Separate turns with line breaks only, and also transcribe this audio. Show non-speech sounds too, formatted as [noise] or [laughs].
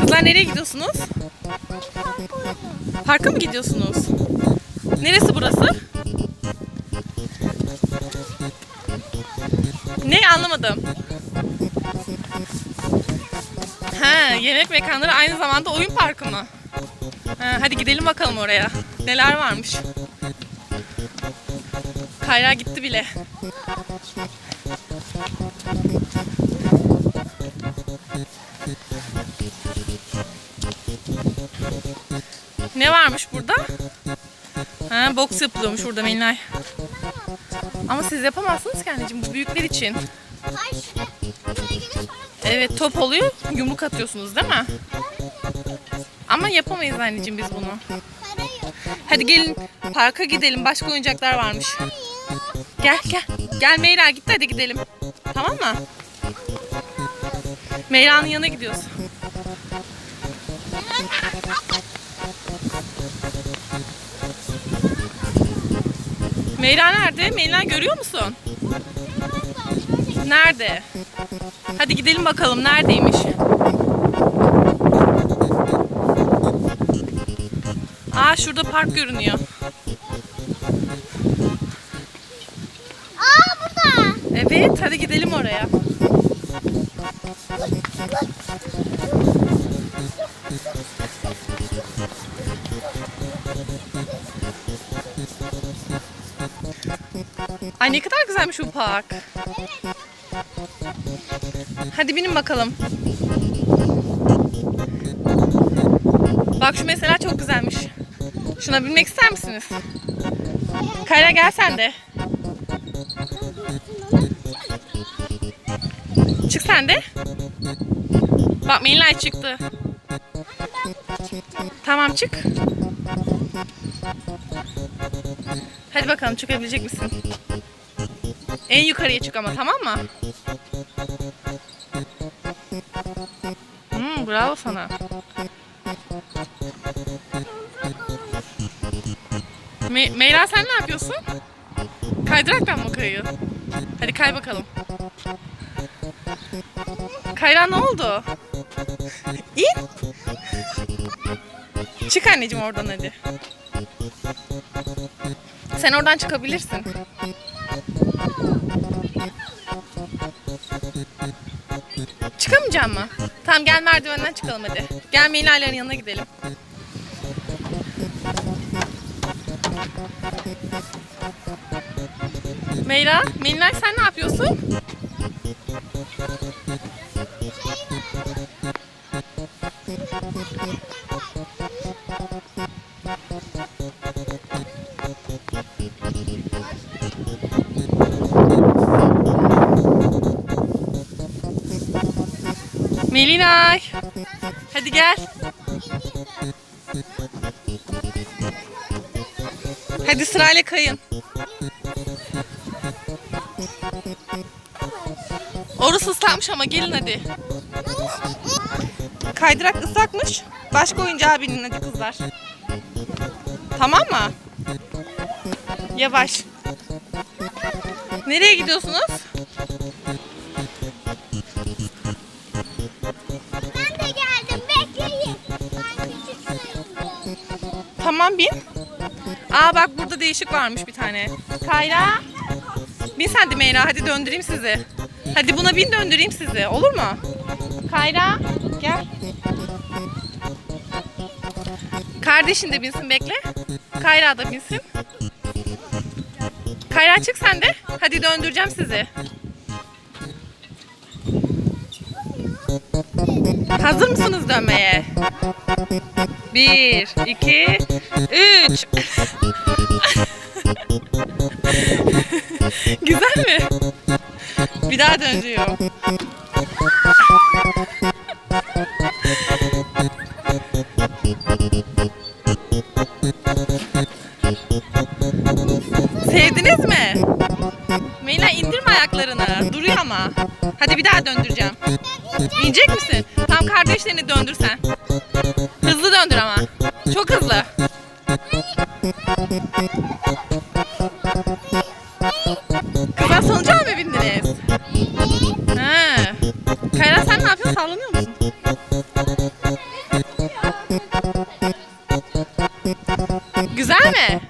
Kızlar nereye gidiyorsunuz? Parka mı gidiyorsunuz? Neresi burası? Ne anlamadım. Ha, yemek mekanları aynı zamanda oyun parkı mı? Ha, hadi gidelim bakalım oraya. Neler varmış. Kayra gitti bile. Ne varmış burada? Ha, boks yapılıyormuş burada Melinay. Ama siz yapamazsınız ki bu büyükler için. Evet top oluyor yumruk atıyorsunuz değil mi? Ama yapamayız anneciğim biz bunu. Hadi gelin parka gidelim başka oyuncaklar varmış. Gel gel. Gel Meyra gitti hadi gidelim. Tamam mı? Meyra'nın yanına gidiyoruz. Meyra nerede? Meyra görüyor musun? Nerede? Hadi gidelim bakalım neredeymiş? Aa şurada park görünüyor.
Aa burada.
Evet hadi gidelim oraya. Ay ne kadar güzelmiş bu park. Hadi binin bakalım. Bak şu mesela çok güzelmiş. Şuna binmek ister misiniz? Kayra gel sen de. Çık sen de. Bak Melinay çıktı. Tamam çık. Hadi bakalım çıkabilecek misin? En yukarıya çık ama tamam mı? Hmm, bravo sana. Me Meyra sen ne yapıyorsun? Kaydıraktan mı kayıyor? Hadi kay bakalım. Kayra ne oldu? İn. Çık anneciğim oradan hadi. Sen oradan çıkabilirsin. Çıkamayacak mı? Tamam gel merdivenden çıkalım hadi. Gel Melina'ların yanına gidelim. Meyra, Melinay sen ne yapıyorsun? Melinay. Hadi gel. Hadi sırayla kayın. Orası ıslanmış ama gelin hadi. Kaydırak ıslakmış. Başka oyuncağa binin hadi kızlar. Tamam mı? Yavaş. Nereye gidiyorsunuz?
Ben de geldim. Bekleyin. Ben küçük sayılırım.
Tamam bin. Aa bak burada değişik varmış bir tane. Kayra. Bin sen de Meyra hadi döndüreyim sizi. Hadi buna bin döndüreyim sizi olur mu? Kayra gel. Kardeşin de binsin bekle. Kayra da binsin. Kayra çık sen de. Hadi döndüreceğim sizi. Hazır mısınız dönmeye? Bir, iki, üç. [laughs] Güzel mi? Bir daha dönüyor. Döndüreceğim. İnecek misin? Tam kardeşlerini döndür sen. Hızlı döndür ama. Çok hızlı. Kızlar salıncağa mı bindiniz? Ha. Kayra sen ne yapıyorsun? Sallanıyor musun? Güzel mi?